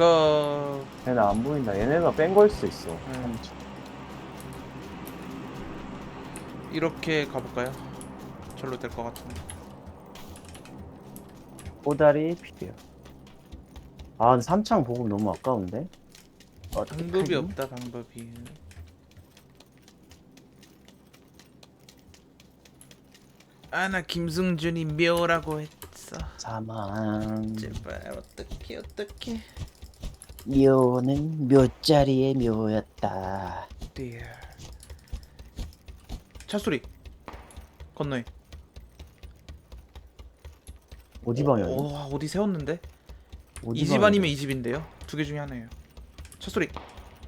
고. 얘네 안 보인다. 얘네가 뺀 걸 수도 있어. 음. 이렇게 가볼까요? 절로 될 것 같은데. 꼬다리 필요. 아, 근데 삼창 보급 너무 아까운데? 어떻게 방법이 하지? 없다 방법이. 아 나 김승준이 묘라고 했어. 사망. 제발 어떻게 어떻게. 묘는 묘자리의 묘였다. dear. 차 소리. 건너에. 어디 방향? 오, 어디 세웠는데? 어디 이집 방향이야? 아니면 이 집인데요. 두 개 중에 하나예요. 차 소리.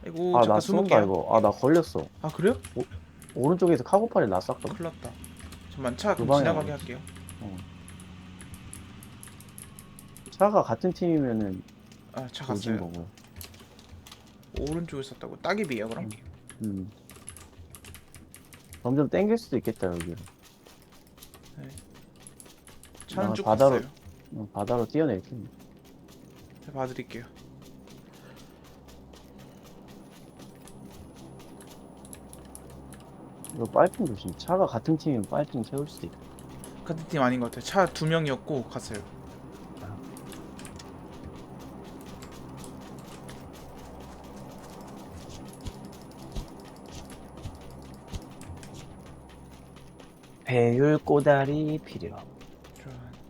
아이고 아, 잠깐 나 쏜다 숨을게요. 이거. 아, 나 걸렸어. 아 그래요? 오른쪽에서 카고팔이 났었거든. 큰일 났다. 잠만 차두 그럼 방향. 지나가게 할게요. 차가 같은 팀이면은 아차 조진 갔어요. 거고. 오른쪽에 있었다고. 따개비예요 그럼? 음. 점점 땡길 수도 있겠다 여기. 차는 나쭉 바다로- 갔어요. 어, 바다로. 제가 봐드릴게요. 이거 빨핑 조심. 차가 같은 팀이면 빨핑 세울 수도 있다. 같은 팀 아닌 것 같아요. 차 두 명이었고 갔어요. 배율 꼬다리 필요.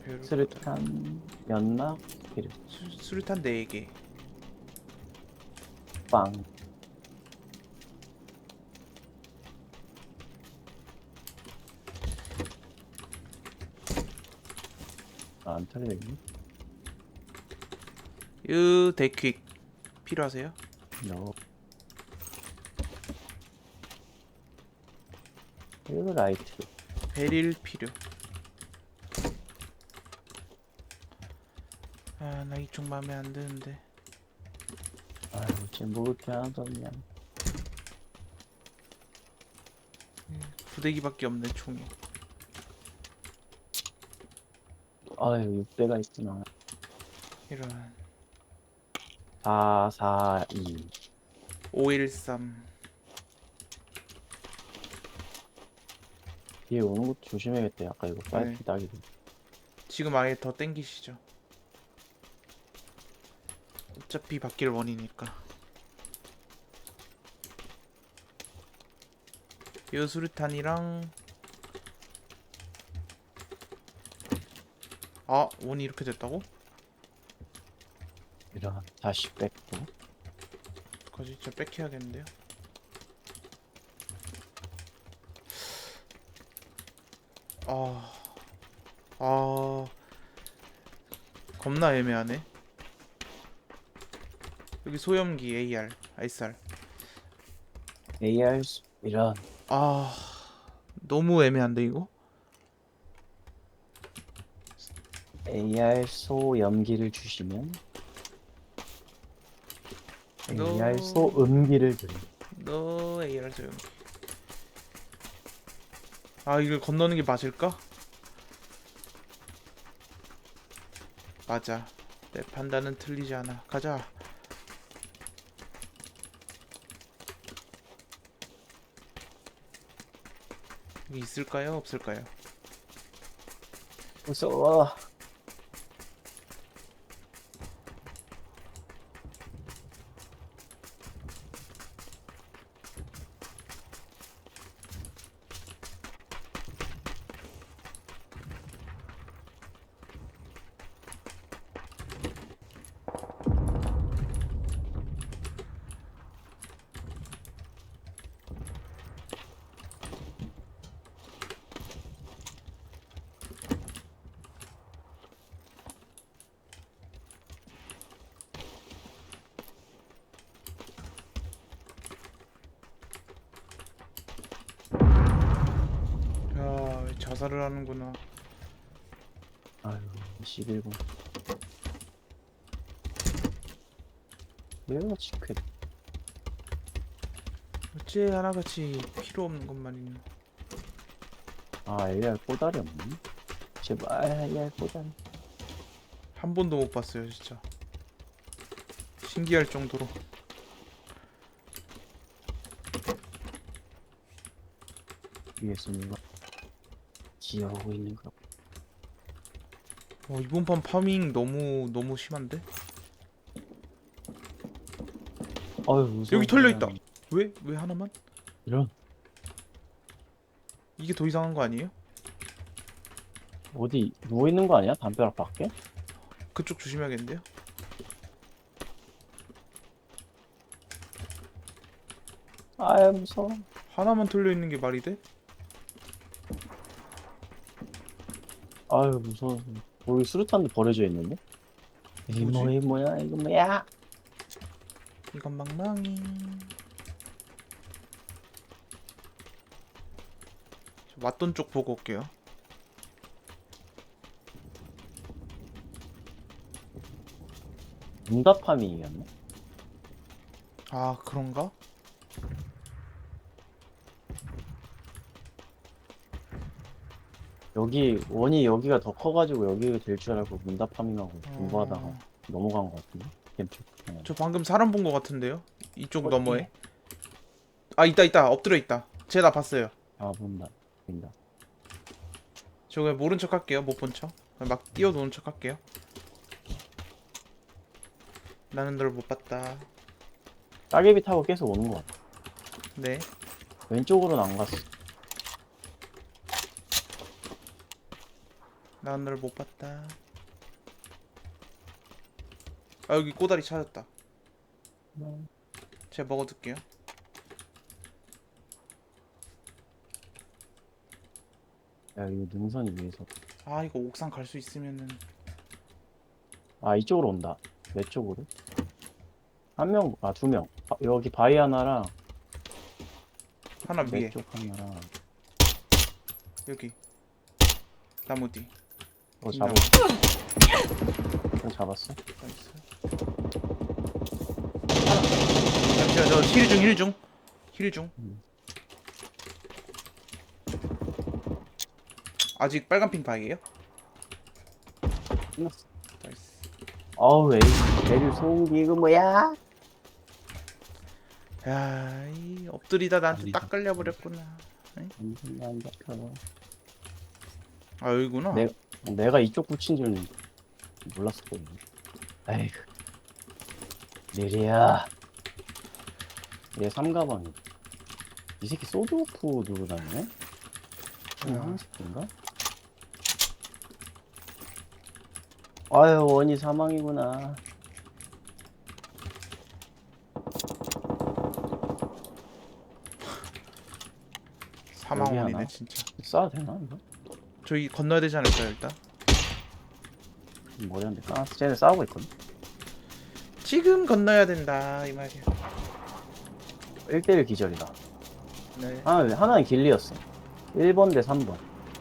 배율 스르탄 연막 필요. 수, 수류탄 4개. 빵. 아, 안 털리네. 유 데퀵 필요하세요? No. 이거 라이트. 베릴 필요. 아 나 이쪽 마음에 안 드는데. 아유, 지금 먹을 게 하나도 없냐. 부대기밖에 없네 총이. 아유, 6대가 있구나. 이런 4, 4, 2. 513. 뒤에 오는 것도 조심해야겠다. 아까 이거 빨리 네. 따기도. 지금 아예 더 땡기시죠. 어차피 바뀔 원이니까. 요 수류탄이랑 아 원이 이렇게 됐다고? 이런, 다시 뺐고. 거지 진짜 뺏겨야겠는데요. 아, 아, 겁나 애매하네. 여기 소염기 AR, ISR. AR, 수- 이런. 아, 너무 애매한데 이거? AR 소 염기를 주시면 너- AR 소 음기를 드립니다. 너 AR 소염기. 아, 이걸 건너는 게 맞을까? 맞아. 내 판단은 틀리지 않아. 가자. 여기 있을까요? 없을까요? 무서워. 야, 왜 자살을 하는구나. 아유, 11분. 왜요, 치쾌? 어째 하나같이 필요 없는 것만 있나? 아, AR 꼬다리 없니? 제발, AR 꼬다리. 한 번도 못 봤어요, 진짜. 신기할 정도로 위에서 누가 기어오고 있는 거. 어, 이번 판 파밍 너무 너무 심한데? 어휴 무서워. 여기 털려 있다. 왜? 왜 하나만? 이런 이게 더 이상한 거 아니에요? 어디 누워 있는 거 아니야? 담벼락 밖에? 그쪽 조심해야겠는데요? 아유 무서워. 하나만 털려 있는 게 말이 돼? 아유 무서워. 여기 수류탄도 버려져 있는데? 이 뭐지? 뭐야 뭐야 이거 뭐야? 이건 망망이 저 왔던 쪽 보고 올게요 응답함이었나? 아 그런가? 여기 원이 여기가 더 커가지고 여기가 될 줄 알고 응답함이라고 어, 공부하다가 넘어간 것 같은데? 겜쪽. 어. 저 방금 사람 본 거 같은데요? 이쪽 어디? 너머에 아 있다 있다 엎드려 있다 제가 다 봤어요 아 본다. 본다. 저 그냥 모른 척 할게요 못 본척막 뛰어노는 척 할게요 나는 널 못 봤다 따개비 타고 계속 오는 것 같아. 네 왼쪽으로는 안 갔어. 나는 널못 봤다 아 여기 꼬다리 찾았다 제가 먹어둘게요 야 이거 능선 위에서. 아 이거 옥상 갈 수 있으면은 아 이쪽으로 온다. 내 쪽으로. 한 명, 아 두 명. 바- 여기 바위 하나랑 하나 내 위에 쪽 하나랑. 여기 나무 뒤 어. 잡았어. 어, 잡았어. 나이스 잠시만 저 힐중 힐중 힐중 음. 아직 빨간 핑? 끝났어. 나이스 어우 에이 내릴 소음기 이거 뭐야? 야이 엎드리다 나한테. 딱 걸려버렸구나 완전 안 잡혀. 아 여기구나 네. 내가 이쪽 붙인 줄은 몰랐었거든. 에이그. 느리야. 얘 삼가방이. 이 새끼 소드오프 들고 다니네? 음. 한 새끼인가? 아유 원이 사망이구나. 사망원이네? 진짜 쏴도 되나 이거? 저기 건너야 되지 않을까요 일단 한대 까놨어. 쟤네 싸우고 있거든. 지금 건너야 된다 이 말이야 1대1 기절이다. 네 하나, 하나는 길리였어. 1번 대 3번.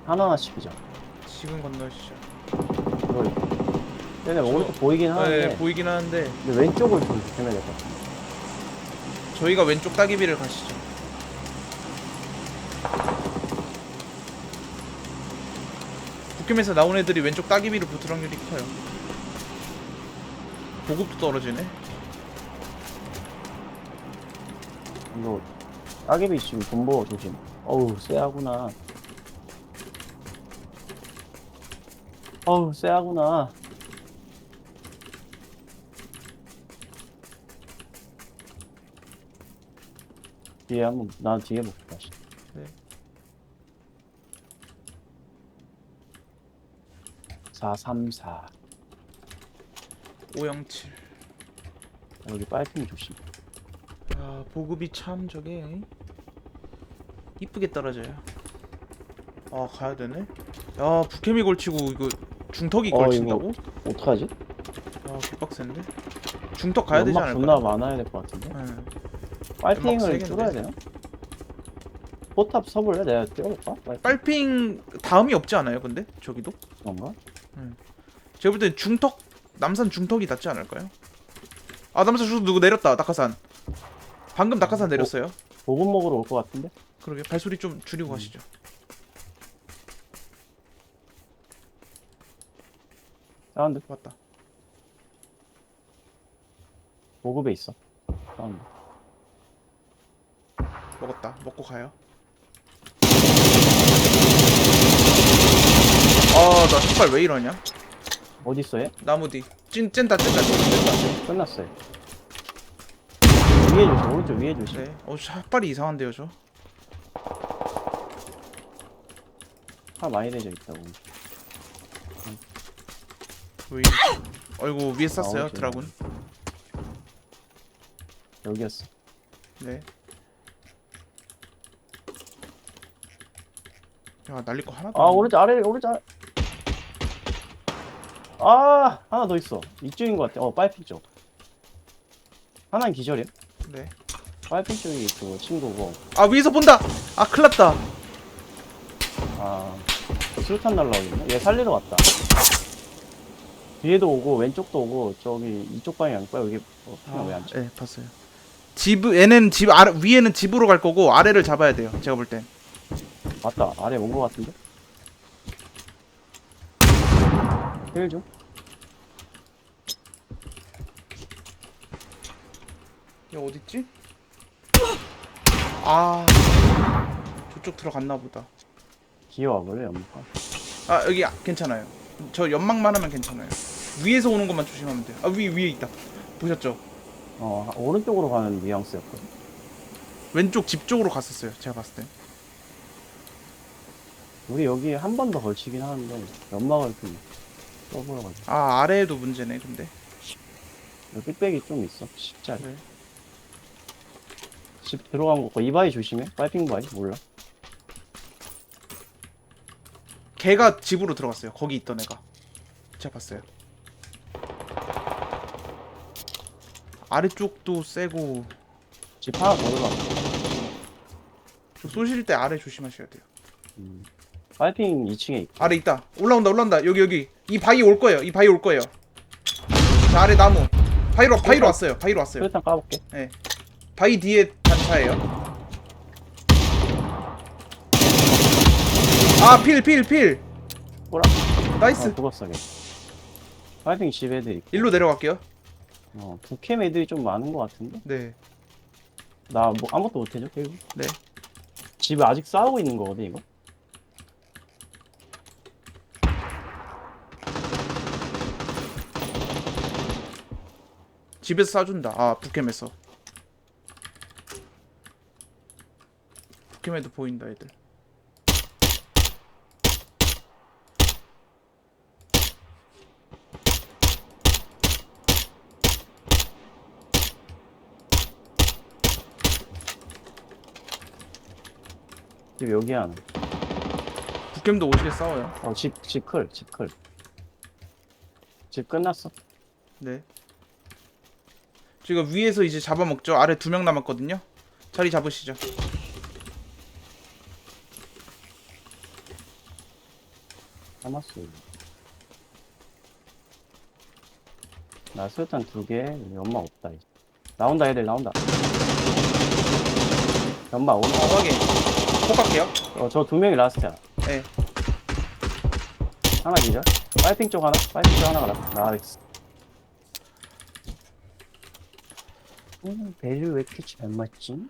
하나하나씩 기절. 지금 건너시죠 얘네 저- 오른쪽 보이긴 아, 하는데 네 보이긴 하는데 근데 왼쪽을 좀 조심해야 될 것 같아. 저희가 왼쪽 따기비를 가시죠 북캠에서 나온 애들이 왼쪽 따기비를 붙을 확률이 커요 보급도 떨어지네 이거 따개비 지금 본보 조심. 어우 쎄하구나. 어우 쎄하구나. 뒤에 한번 나 뒤에 다시. 네. 434 507 여기 빨핑 조심. 아 보급이 참 저게 이쁘게 떨어져요 아 가야 되네 야 북캠이 걸치고 이거 중턱이 어, 걸친다고? 어떡하지? 아 개빡센데 중턱 가야 되지 연막 않을까? 존나 많아야 될 것 같은데. 네. 빨핑을? 뚫어야 되나? 포탑 서볼래? 내가 뛰어볼까? 빨핑 빨핑 다음이 없지 않아요 근데? 저기도? 뭔가? 제가 볼 땐 중턱 남산 중턱이 낫지 않을까요? 아 남산 중턱 누구 내렸다 낙하산 방금 낙하산 내렸어요 보급 먹으러 올 것 같은데? 그러게 발소리 좀 줄이고 음. 가시죠 사운드 왔다 보급에 있어. 사운드. 먹었다. 먹고 가요. 아, 나 신발 왜 이러냐? 어디 있어 얘? 나무 뒤. 찐, 찐다, 찐다, 찐다. 끝났어요. 위에 조심, 오른쪽 위에 조심. 네. 어, 샷발이 이상한데요, 저? 화 많이 되져 있다고. 왜? 아이고, 위에 쐈어요, 아, 드라군. 여기였어. 네. 야, 날릴 거 하나도 아 없네. 오른쪽 아래 오른쪽 아래. 아 하나 더 있어. 이쪽인 것 같아. 어 빨핑 쪽. 하나는 기절이야. 네. 빨핑 쪽이 그 친구고. 아, 위에서 본다! 아, 큰일 났다. 아 수류탄 날라오겠네. 얘 살리러 왔다. 뒤에도 오고 왼쪽도 오고 저기 이쪽 방향 거야 여기 어, 그냥 왜안 쳐? 네, 봤어요. 집, 얘는 집, 아래, 위에는 집으로 갈 거고, 아래를 잡아야 돼요. 제가 볼 땐. 맞다 아래 온 것 같은데. 힐 좀. 얘 어딨지? 아, 저쪽 들어갔나 보다. 기어와 버려 연막. 아, 여기 아- 괜찮아요. 저 연막만 하면 괜찮아요. 위에서 오는 것만 조심하면 돼요. 아, 위, 위에 있다. 보셨죠? 어 오른쪽으로 가는 뉘앙스였거든. 왼쪽 집 쪽으로 갔었어요. 제가 봤을 땐. 우리 여기 한 번 더 걸치긴 하는데 연막을 좀 써보여가지고 아, 아래에도 문제네, 근데. 여기 빽이 좀 있어 10짜리 네. 집 들어간 거 이바이 조심해 파이핑 바이 몰라 걔가 집으로 들어갔어요. 거기 있던 애가. 제가 봤어요. 아래쪽도 세고 집 하나 더 들어가 저 쏘실 때 아래 조심하셔야 돼요. 음. 파이핑 2층에 있고 아래 있다. 올라온다, 올라온다. 여기 여기. 이 바위 올 거예요. 이 바위 올 거예요. 자, 아래 나무. 바위로 바위로 왔어요. 바위로 왔어요. 수류탄 까볼게 바위 뒤에 단차예요. 아, 필, 필, 필. 꼬라 나이스. 어 죽었어 걔 파이핑 집 애들 있고 일로 내려갈게요. 어 북캠 애들이 좀 많은 거 같은데 네. 나 뭐 아무것도 못해줘 결국 네. 집에 아직 싸우고 있는 거거든 이거 집에서 쏴준다. 아, 북캠에서. 북캠에도 보인다, 애들. 집 여기 하나 북캠도 오지게 싸워요. 어 집 집 클 집 클 집 끝났어 네. 저희가 위에서 이제 잡아먹죠. 아래 두 명 남았거든요. 자리 잡으시죠. 남았어. 나 수류탄 두 개, 연마 없다. 이제. 나온다, 애들 나온다. 연마 오는 어, 확인. 폭 갈게요. 어, 저 두 명이 라스트야. 네. 하나 기절. 파이핑 쪽 하나, 파이핑 쪽 하나가 라스트. 나이스. 음, 배를 왜 이렇게 잘 맞지?